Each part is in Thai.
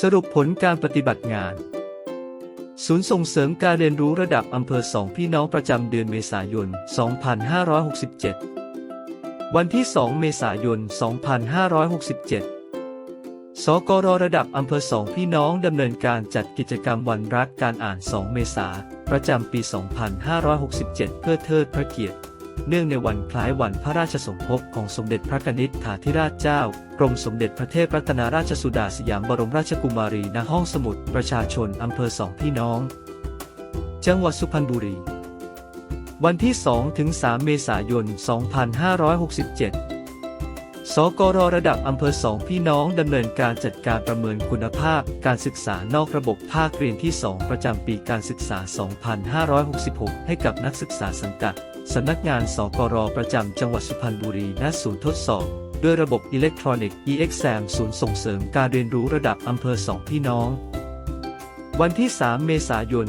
สรุปผลการปฏิบัติงาน ศูนย์ส่งเสริมการเรียนรู้ระดับอำเภอสองพี่น้องประจำเดือนเมษายน 2567 วันที่ 2 เมษายน 2567สกรระดับอำเภอสองพี่น้องดำเนินการจัดกิจกรรมวันรักการอ่าน 2 เมษาประจำปี 2567 เพื่อเทิดพระเกียรติ เนื่องในวันคล้ายวันพระราชสมภพของสมเด็จพระกนิษฐาธิราชเจ้า กรมสมเด็จพระเทพรัตนราชสุดาสยามบรมราชกุมารีณห้องสมุดประชาชนอำเภอสองพี่น้อง จังหวัดสุพรรณบุรี วันที่ 2 ถึง 3 เมษายน 2567สกรระดับอำเภอสองพี่น้องดำเนินการจัดการประเมินคุณภาพ การศึกษานอกระบบภาคเรียนที่ 2 ประจำปีการศึกษา 2566 ให้กับนักศึกษาสังกัด สำนักงานสกรประจำจังหวัดสุพรรณบุรีณศูนย์ทดสอบ ด้วยระบบอิเล็กทรอนิกส์ e-exam ศูนย์ส่งเสริมการเรียนรู้ระดับอำเภอสองพี่น้อง วันที่ 3 เมษายน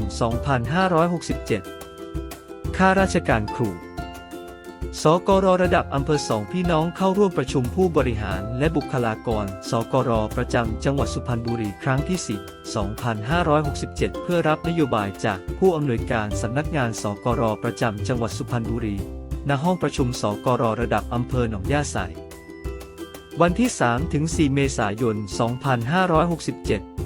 2567 ข้าราชการครู สกรระดับอำเภอสองพี่น้องเข้าร่วมประชุมผู้บริหารและบุคลากร สกรประจำจังหวัดสุพรรณบุรีครั้งที่ 10 2567 เพื่อรับนโยบายจากผู้อำนวยการสำนักงานสกรประจำจังหวัดสุพรรณบุรี ณ ห้องประชุมสกรระดับอำเภอหนองย่าไซวันที่3ถึง4เมษายน 2567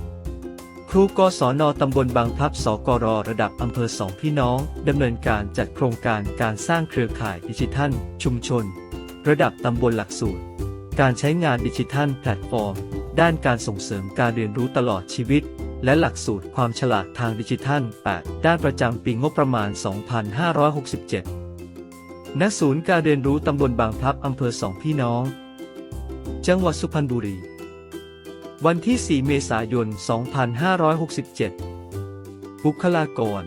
ครูกศนตำบลบางพลับสกรระดับอำเภอสองพี่น้อง ดำเนินการจัดโครงการการสร้างเครือข่ายดิจิทัล ชุมชน ระดับตำบลหลักสูตร การใช้งานดิจิทัลแพลตฟอร์ม ด้านการส่งเสริมการเรียนรู้ตลอดชีวิต และหลักสูตรความฉลาดทางดิจิทัล 8 ด้านประจำปีงบประมาณ 2567 ณ ศูนย์การเรียนรู้ตำบลบางพลับอำเภอสองพี่น้อง จังหวัดสุพรรณบุรี วันที่ 4 เมษายน 2567 บุคลากร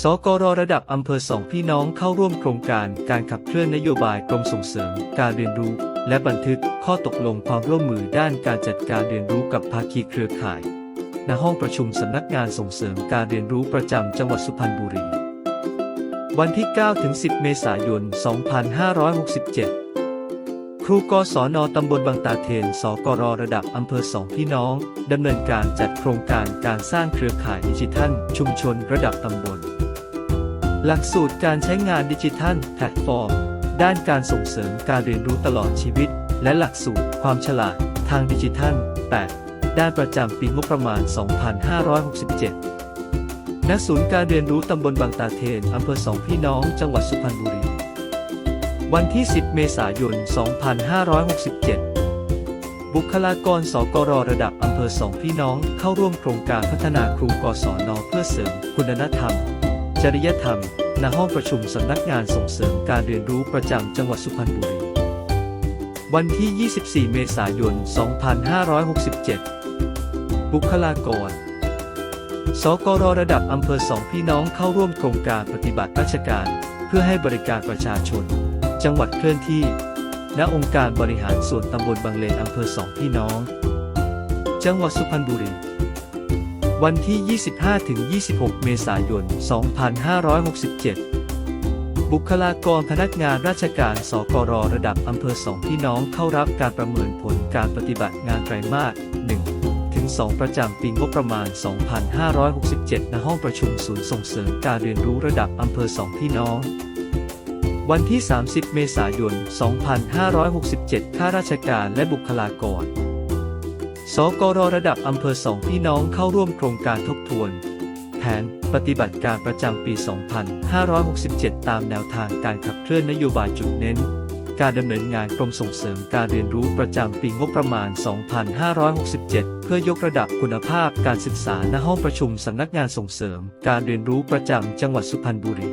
สกรระดับอำเภอสองพี่น้องเข้าร่วมโครงการการขับเคลื่อนนโยบายกรมส่งเสริม การเรียนรู้ และบันทึกข้อตกลงความร่วมมือด้านการจัดการเรียนรู้กับภาคีเครือข่าย ณ ห้องประชุมสำนักงานส่งเสริมการเรียนรู้ประจำจังหวัดสุพรรณบุรี วันที่9ถึง10 เมษายน 2567 ครูกศนตำบลบางตาเทน สกรระดับอำเภอสองพี่น้อง ดำเนินการจัดโครงการการสร้างเครือข่ายดิจิทัล ชุมชนระดับตำบล หลักสูตรการใช้งานดิจิทัลแพลตฟอร์ม ด้านการส่งเสริมการเรียนรู้ตลอดชีวิต และหลักสูตรความฉลาดทางดิจิทัล 8 ด้านประจำปีงบประมาณ 2567 ณ ศูนย์การเรียนรู้ตำบลบางตาเทน อำเภอสองพี่น้อง จังหวัดสุพรรณบุรี วันที่ 10 เมษายน 2567 บุคลากรสกรระดับอำเภอสองพี่น้องเข้าร่วมโครงการพัฒนาครูกศนเพื่อเสริมคุณธรรม จริยธรรม ณ ห้องประชุมสำนักงานส่งเสริมการเรียนรู้ประจำจังหวัดสุพรรณบุรี วันที่ 24 เมษายน 2567 บุคลากรสกรระดับอำเภอสองพี่น้องเข้าร่วมโครงการปฏิบัติราชการ เพื่อให้บริการประชาชน จังหวัดเคลื่อนที่ ณ องค์การบริหารส่วนตำบลบางเลนอำเภอสองพี่น้อง จังหวัดสุพรรณบุรี วันที่ 25-26 เมษายน 2567บุคลากรพนักงานราชการ สกรระดับอำเภอสองพี่น้องเข้ารับการประเมินผลการปฏิบัติงานไตรมาส1ถึง2ประจำปีงบประมาณ 2567 ณ ห้องประชุมศูนย์ส่งเสริมการเรียนรู้ระดับอำเภอสองพี่น้อง วันที่ 30 เมษายน 2567 ข้าราชการและบุคลากร สกรระดับอำเภอสองพี่น้องเข้าร่วมโครงการทบทวน แผนปฏิบัติการประจำปี 2567 ตามแนวทางการขับเคลื่อนนโยบายจุดเน้น การดำเนินงานกรมส่งเสริมการเรียนรู้ประจำปีงบประมาณ 2567 เพื่อยกระดับคุณภาพการศึกษาณห้องประชุมสำนักงานส่งเสริม การเรียนรู้ประจำจังหวัดสุพรรณบุรี